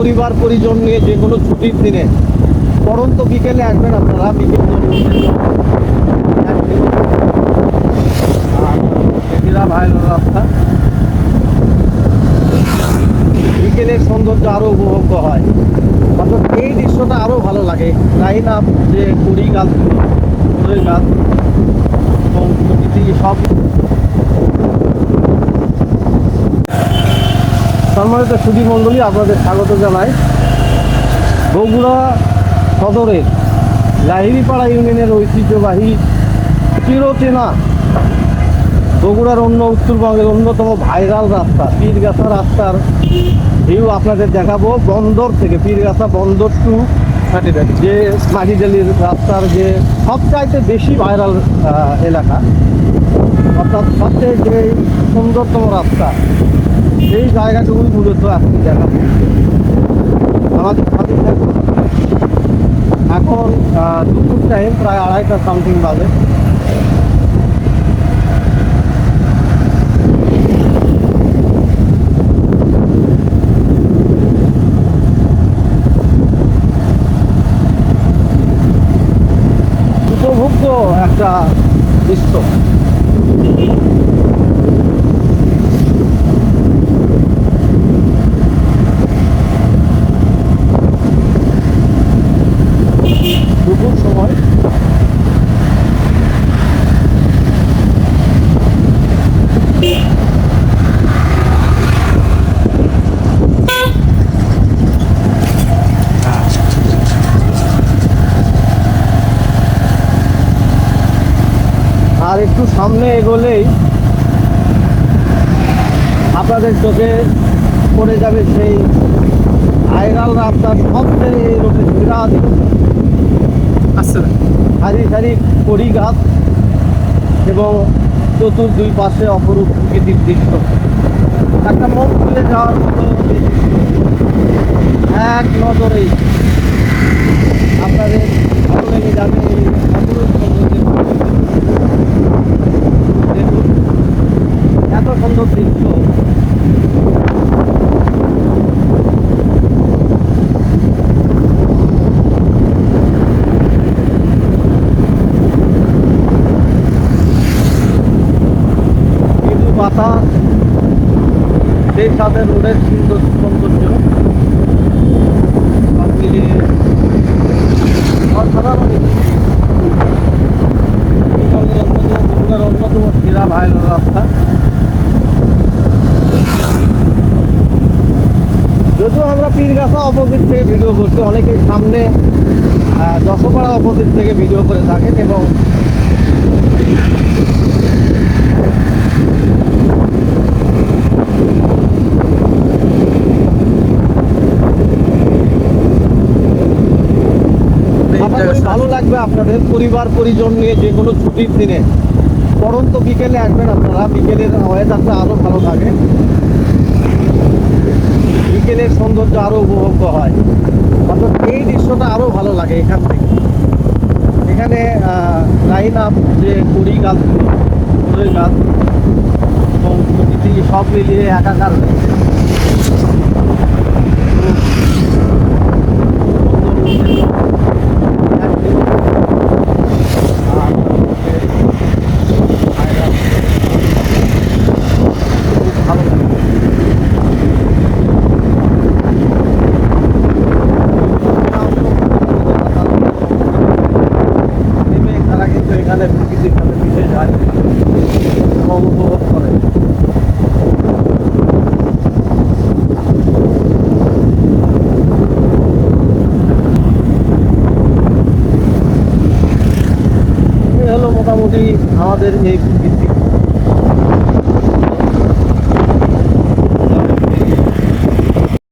পরিবার পরিজন নিয়ে যে কোনো ছুটির দিনে পরন্ত বিকেলে আসবেন আপনারা বিকেল রাস্তা। বিকেলের সৌন্দর্য আরও উপভোগ্য হয়। অর্থাৎ এই দৃশ্যটা আরও ভালো লাগে। তাই না যে কুড়ি গাছ ফুলের গাছ এবং প্রকৃতি সব সম্মানিত সুধী মণ্ডলী আপনাদের স্বাগত জানাই। বগুড়া সদরের লাহিরিপাড়া ইউনিয়নের ঐতিহ্যবাহী চিরচেনা বগুড়ার অন্য উত্তরবঙ্গের অন্যতম ভাইরাল রাস্তা, পীরগাছা রাস্তার ভিউ আপনাদের দেখাবো। বন্দর থেকে পীরগাছা বন্দর টু যে মাটিডালির রাস্তার যে সবচাইতে বেশি ভাইরাল এলাকা। অর্থাৎ সবচেয়ে যে সুন্দরতম রাস্তা, সেই জায়গাটুকুই মূলত আপনি দেখাবো আমাদের সাথে এখন দুপুর টাইম প্রায় আড়াইটা সামথিং বাজে। একটা দৃশ্য দুপুর সময় আর একটু সামনে এগোলেই আপনাদের চোখে পড়ে যাবে সেই আয়রাল রাস্তার সবচেয়ে এই রোডে বিরাট সারি সারি গাছ এবং চতুর দুই পাশে অপরূপ প্রকৃতির দৃশ্য। একটা মন খুলে যাওয়ার মতো এক নজরেই আপনাদের ভালো লেগে যাবে এই অপরূপ দৃশ্য কিন্তু বাতাস সেই সাথে রোডের সুন্দর সৌন্দর্য সব মিলিয়ে অসাধারণ একটি উত্তরবঙ্গের অন্যতম বগুড়ার অন্যতম সেরা ভাইল রাস্তা যদিও আমরা পীরগাছা অপোজিট থেকে ভিডিও করছি। অনেকেই সামনে দশপাড়া অপোজিট থেকে ভিডিও করে থাকেন এবং ভালো লাগবে আপনাদের পরিবার পরিজন নিয়ে যে কোনো ছুটির দিনে। পরন্ত বিকেলে আসবেন আপনারা বিকেলের ওয়েদারটা আরও ভালো থাকে। বিকেলের সৌন্দর্য আরও উপভোগ্য হয়। অর্থাৎ এই দৃশ্যটা আরও ভালো লাগে এখান থেকে। এখানে লাইন আপ যে কুড়ি গাছগুলো ফুলের গাছ এবং প্রকৃতি সব মিলিয়ে একাকার ভালো এখানে প্রকৃতির সাথে বিশেষ এবং উপভোগ করে। মোটামুটি আমাদের এই প্রকৃতি।